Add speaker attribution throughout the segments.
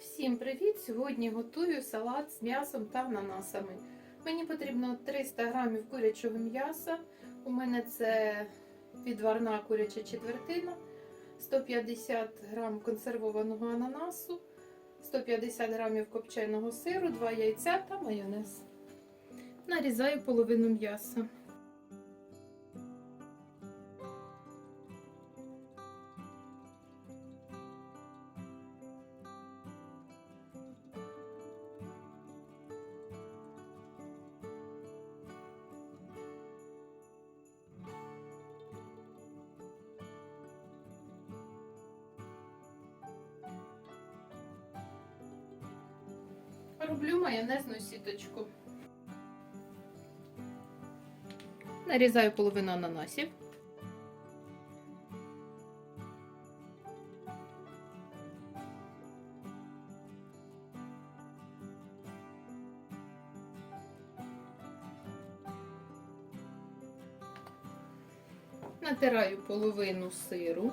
Speaker 1: Всім привіт! Сьогодні готую салат з м'ясом та ананасами. Мені потрібно 300 г курячого м'яса. У мене це відварна куряча четвертина, 150 г консервованого ананасу, 150 г копченого сиру, 2 яйця та майонез. Нарізаю половину м'яса. Роблю майонезну сіточку. Нарізаю половину ананасів. Натираю половину сиру.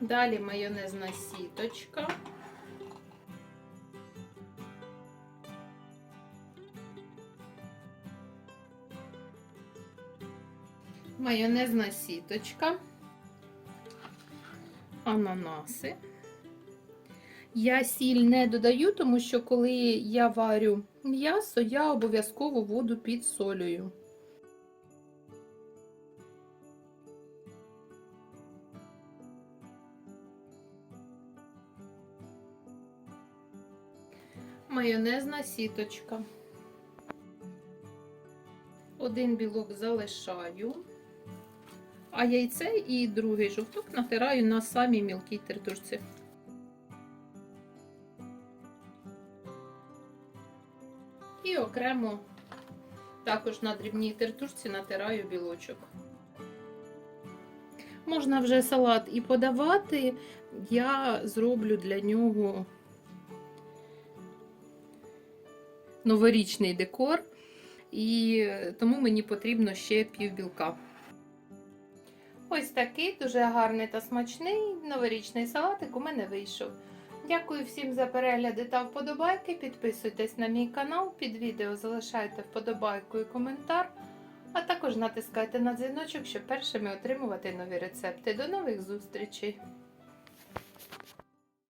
Speaker 1: Далі майонезна сіточка. Майонезна сіточка. Ананаси. Я сіль не додаю, тому що коли я варю м'ясо, я обов'язково воду підсолюю. Майонезна сіточка. Один білок залишаю, а яйце і другий жовток натираю на самій мілкій тертушці. І окремо також на дрібній тертушці натираю білочок. Можна вже салат і подавати, я зроблю для нього новорічний декор, і тому мені потрібно ще пів білка. Ось такий дуже гарний та смачний новорічний салатик у мене вийшов. Дякую всім за перегляди та вподобайки. Підписуйтесь на мій канал, під відео залишайте вподобайку і коментар, а також натискайте на дзвіночок, щоб першими отримувати нові рецепти. До нових зустрічей!